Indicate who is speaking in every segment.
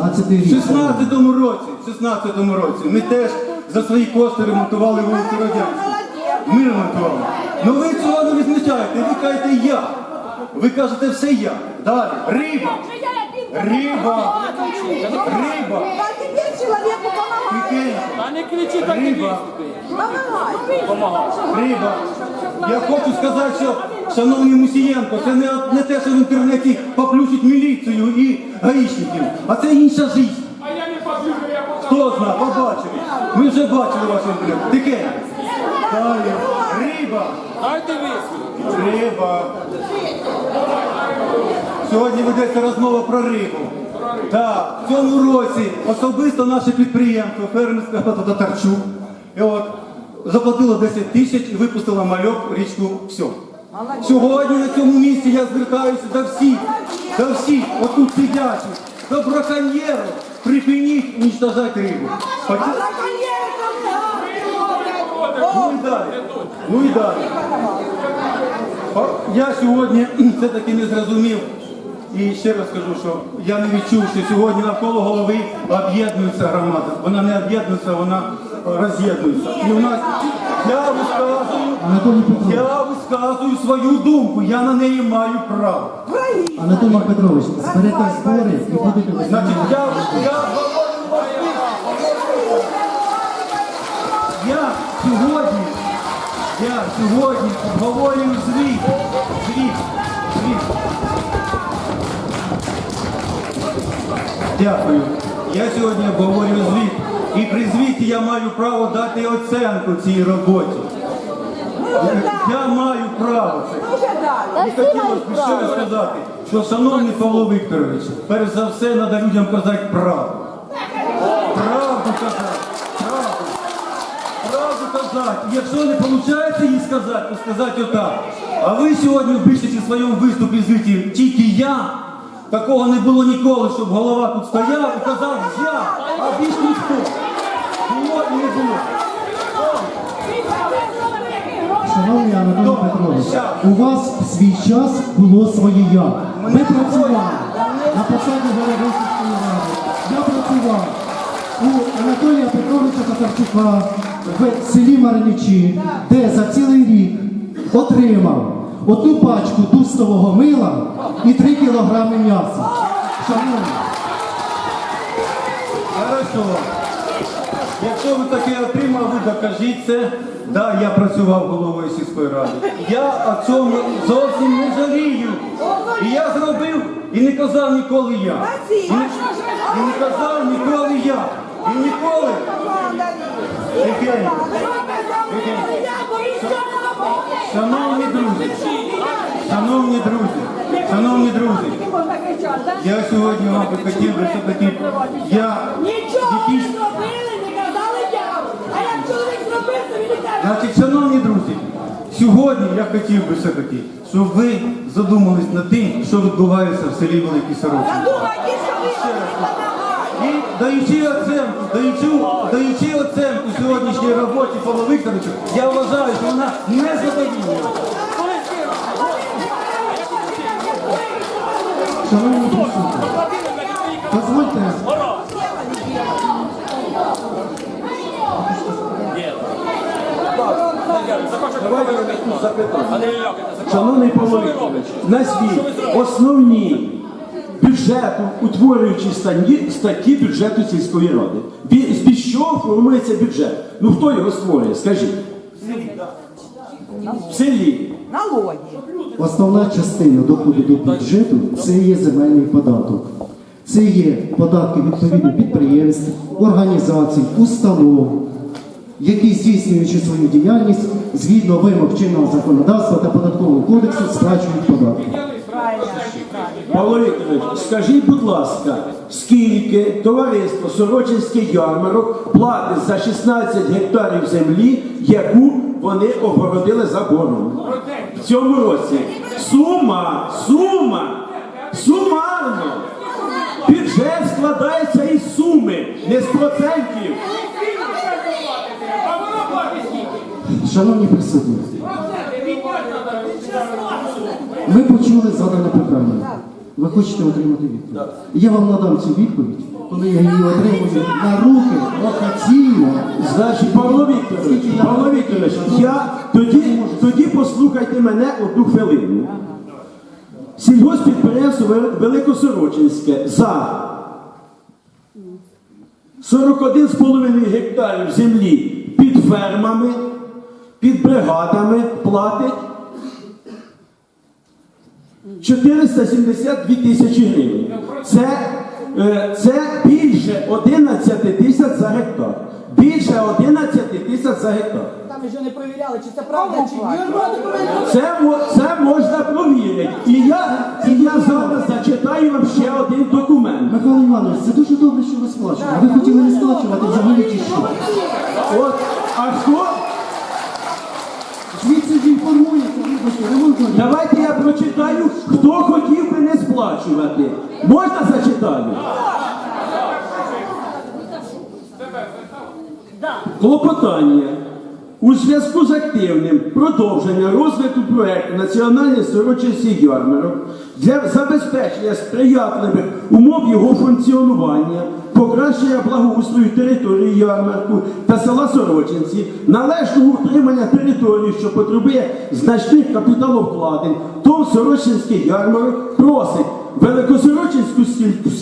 Speaker 1: 16
Speaker 2: В
Speaker 1: рік.
Speaker 2: 16-му році, в 16-му році ми теж за свої кошти ремонтували вулицю Радянську. Ми ремонтували. Ну ви цього не відмічаєте, ви кажете я. Ви кажете все я. Далі. Риба. Риба. Риба. Тихенько.
Speaker 3: А не кричи так
Speaker 2: Риба. Риба. Я хочу сказати, що, шановний Мусієнко, це не, не те, що в інтернеті поплющить міліцію і гаїшників, а це інша життя.
Speaker 3: А я не поплюю, я покажу.
Speaker 2: Хто знає, побачили. Ми вже бачили ваш інтернет. Таке. Далі. Риба.
Speaker 3: Дайте висвіт.
Speaker 2: Риба. Сьогодні ведеться розмова про рибу. Так, в цьому році особисто наше підприємство фермерська хата Татарчук і от, заплатило 10 тисяч і випустило мальок в річку все. Сьогодні на цьому місці я звертаюся до всіх, до всіх, отут сидячих, до браконьєрів, припиніть уничтожати рибу. Ну і далі. Ну і далі. Я сьогодні все-таки не зрозумів. І ще раз скажу, що я не відчув, що сьогодні навколо голови об'єднується громада. Вона не об'єднується, вона роз'єднується. І у нас я висказую, я висказую свою думку, я на неї маю право.
Speaker 1: Анатолій Петрович, зберете збори і будете
Speaker 2: Значить, я, я, я сьогодні, я сьогодні обговорюю звіт, звіт, звіт. Дякую. Я сьогодні обговорюю звіт. І при звіті я маю право дати оценку цій роботі. Я маю право це. І хотілося б ще раз сказати, що, шановний Павло Вікторович, перш за все треба людям казати правду. Правду казати. Правду. Правду казати. І Якщо не виходить її сказати, то сказати отак. А ви сьогодні в більшості своєму виступі звіті тільки я. Такого не було ніколи, щоб голова тут стояв і казав я, а більш ніхто. Було і не було.
Speaker 1: Шановний Анатолій Петрович, у вас в свій час було своє я. Ми працювали на посаді голови сільської ради. Я працював у Анатолія Петровича Татарчука в селі Мариничі, де за цілий рік отримав одну пачку тустового мила і 3 кілограми м'яса. Шановні,
Speaker 2: Хорошо. Якщо ви таке отримали, докажіть це. Да, я працював головою сільської ради. Я о цьому зовсім не жалію. І я зробив і не казав ніколи я. І не, і не казав ніколи я. І ніколи. Тихенько. Шановні друзі, шановні друзі, шановні друзі, я сьогодні вам би хотів би все-таки, я
Speaker 4: Нічого
Speaker 2: якісь
Speaker 4: зробили, не казали я. А як чоловік зробив, то він і каже.
Speaker 2: Значить, шановні друзі, сьогодні я хотів би все-таки, щоб ви задумались над тим, що відбувається в селі Великий Сорочі. І даючи оценку, даючи, даючи оценку сьогоднішній роботі Павла Вікторовичу, я вважаю, що вона не задовільна.
Speaker 1: шановні присутні, дозвольте
Speaker 5: Шановний Павло Вікторович, назвіть основні бюджету, утворюючі статті, бюджету сільської ради. З під чого формується бюджет? Ну хто його створює? Скажіть. В селі.
Speaker 4: Налоги.
Speaker 1: Основна частина доходу до бюджету це є земельний податок. Це є податки відповідно підприємств, організацій, установ, які здійснюючи свою діяльність згідно вимог чинного законодавства та податкового кодексу сплачують податки.
Speaker 5: Павло Вікторович, скажіть, будь ласка, скільки товариство Сорочинський ярмарок платить за 16 гектарів землі, яку вони огородили забором? В цьому році сума, сума, сумарно. Бюджет складається із суми, не з процентів.
Speaker 3: А воно платить скільки?
Speaker 1: Шановні присутні, ми почули задане питання. Ви хочете отримати відповідь? Я вам надам цю відповідь коли я її отримую на руки офіційно.
Speaker 5: Значить, Павло Вікторович, Павло Вікторович, я тоді, тоді послухайте мене одну хвилину. Сільгоспідприємство Вел- Великосорочинське за 41,5 гектарів землі під фермами, під бригадами платить 472 тисячі гривень. Це, е, це більше 11 тисяч за гектар. Більше 11 тисяч за гектар.
Speaker 4: Там вже не перевіряли, чи це правда, чи ні.
Speaker 5: Це, мо- це можна провірити. І я, і я зараз зачитаю вам ще один документ.
Speaker 1: Михайло Іванович, це дуже добре, що ви сплачуєте. Ви хотіли не сплачувати взагалі чи що?
Speaker 5: От, а хто? Давайте я прочитаю, хто хотів би не сплачувати. Можна зачитаю? Клопотання. У зв'язку з активним продовження розвитку проекту Національний сорочинський ярмарок для забезпечення сприятливих умов його функціонування, покращення благоустрою території ярмарку та села Сорочинці, належного утримання території, що потребує значних капіталовкладень, ТОВ Сорочинський ярмарок просить Великосорочинську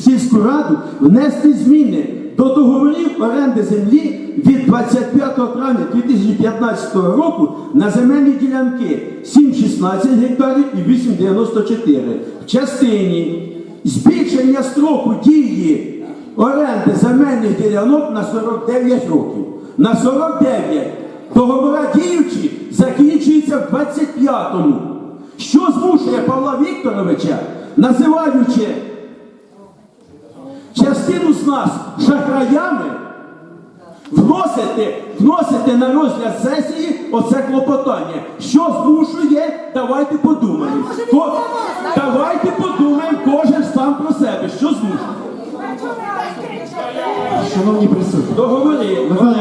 Speaker 5: сільську раду внести зміни до договорів оренди землі від 25 травня 2015 року на земельні ділянки 7,16 гектарів і 8,94 в частині збільшення строку дії оренди земельних ділянок на 49 років. На 49 договора діючі закінчуються в 25-му. Що змушує Павла Вікторовича, називаючи частину з нас шахраями вносити, вносити на розгляд сесії оце клопотання. Що змушує, давайте подумаємо. Ко- давайте подумаємо кожен сам про себе. Що змушує?
Speaker 1: Шановні присутні.
Speaker 5: Договори
Speaker 1: Михайло-.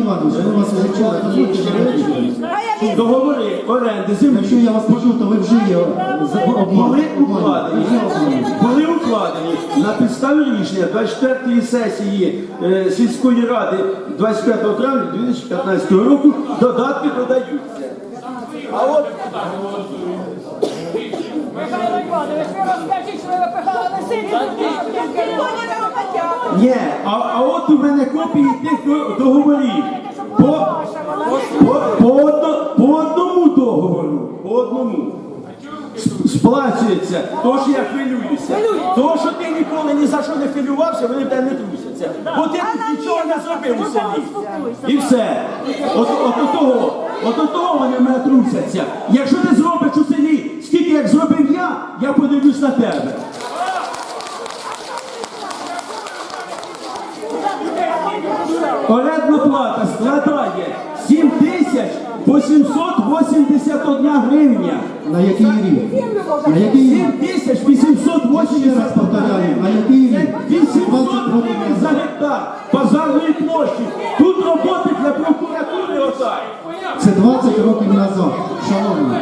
Speaker 1: Іванович, ми вас вже чули.
Speaker 5: Договори оренди
Speaker 1: Якщо я вас почув, то ви вже є
Speaker 5: Були укладені, були укладені на підставі рішення 24-ї сесії е, сільської ради 25 травня 2015 року додатки додаються. А от Ні, а, от у мене копії тих договорів. По, по, по, одно- по одному договору, по одному. Сплачується, то що я хвилююся. То, що ти ніколи ні за що не хвилювався, вони в тебе не трусяться. Бо ти тут нічого не зробив у селі. І все. От, от, от того, от от того вони в мене трусяться. Якщо ти зробиш у селі, скільки як зробив я, я подивлюсь на тебе. Орендна плата складає 7 тисяч 881 гривня.
Speaker 1: На який рік? На який
Speaker 5: 7
Speaker 1: рік?
Speaker 5: тисяч
Speaker 1: Ще раз
Speaker 5: 880
Speaker 1: повторяю, на який рік?
Speaker 5: 800
Speaker 1: 20 років
Speaker 5: гривень за
Speaker 1: назад.
Speaker 5: гектар базарної площі. Тут роботи для прокуратури отак.
Speaker 1: Це 20 років назад, шановні.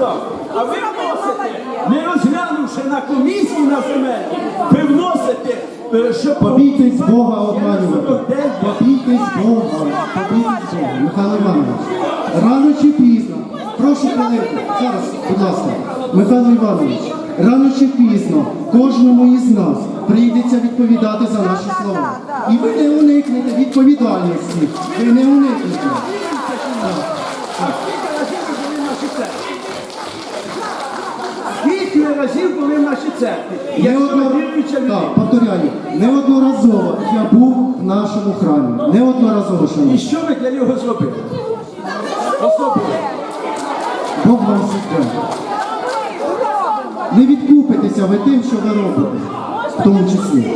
Speaker 5: Задав. А ви вносите, не розглянувши на комісії на земельні, ви вносите, е, що
Speaker 1: Побійтесь Бога обманювати.
Speaker 5: 49.
Speaker 1: Побійтесь Бога. Побійтесь Бога. Михайло Іванович. Рано чи пізно. Прошу хвилинку. Зараз, будь ласка. Михайло Іванович. Рано чи пізно кожному із нас прийдеться відповідати за наші слова. І ви не уникнете відповідальності. Ви не уникнете.
Speaker 5: Скільки разів були в нашій церкві?
Speaker 1: Так, повторяю, неодноразово я був в нашому храмі. Неодноразово,
Speaker 5: І що ви для нього зробили? Особливо.
Speaker 1: Бог вам суддя. Не відкупитеся ви тим, що ви робите, в тому числі.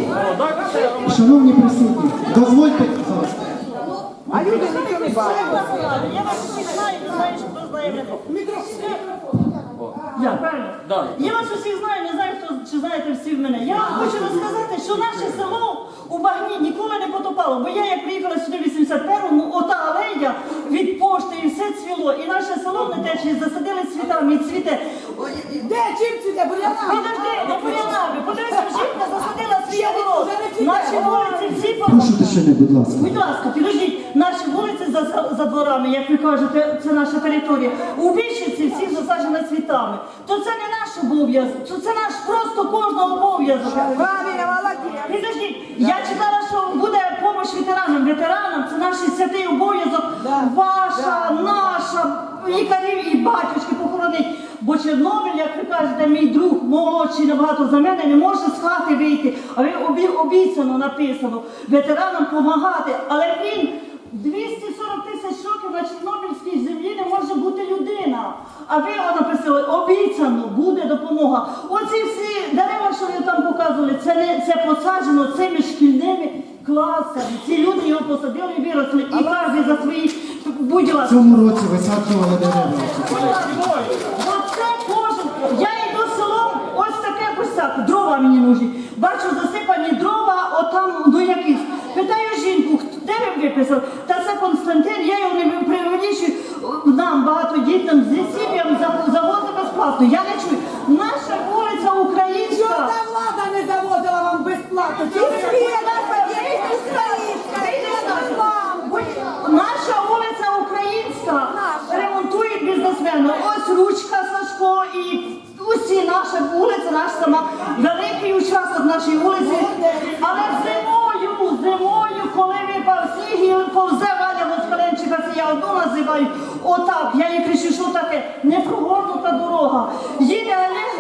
Speaker 1: Шановні присутні, дозвольте зараз.
Speaker 4: А люди нічого не бачать.
Speaker 6: Я вас не знаю, що хто знає мене. Я, правильно? Я вас усіх знаю, не знаю, хто чи знаєте всі в мене. Я вам хочу розказати, що наше село у багні ніколи не потопало. Бо я як приїхала сюди в 81-му, ота алея від пошти і все все цвіло. І наше село не тече, засадили цвітами, і цвіте.
Speaker 4: Де чим цвіте? Бур'яна?
Speaker 6: Підожди, не бур'янами. Подивися, жінка засадила свій город. Наші вулиці всі
Speaker 1: Прошу тишини, будь ласка.
Speaker 6: Будь ласка, підождіть, наші вулиці за, за, за дворами, як ви кажете, це наша територія. У більшості всі цвітами. То це не наш обов'язок, то це наш просто кожного обов'язок.
Speaker 4: Правильно, молодець.
Speaker 6: Підождіть, я читала, що буде допомога ветеранам. Ветеранам це наш святий обов'язок. Ваша, наша, лікарів і батюшки похоронить. Бо Чорнобиль, як ви кажете, мій друг молодший набагато за мене, не може з хати вийти. А ви обі- обіцяно написано ветеранам допомагати. Але він 240 А ви його написали, обіцяно буде допомога. Оці всі дерева, що ви там показували, це не це посаджено цими шкільними класами. Ці люди його посадили і виросли. І кожен за свої будь
Speaker 1: В цьому році висаджували дерева.
Speaker 6: Оце кожен. Я йду селом, ось таке так, дрова мені нужні. Бачу засипані дрова, отам до яких. Питаю жінку, «Хто- де ви виписали? Та це Константин, я його не привелічую. Нам зі сім'ям за- завозить безплатно. Я не чую. Наша вулиця українська.
Speaker 4: Жодна влада не заводила вам безплатно. Спіли,
Speaker 6: Наша вулиця українська ремонтує бізнесмени. Ось ручка Сашко і усі наша вулиця, наш сама великий участок нашої вулиці. Але зимою, зимою, коли випав сніг і повзе Валя Москаленчика, це я одну називаю. Отак, я їй кричу, що таке непрогорнута дорога. Їде Олег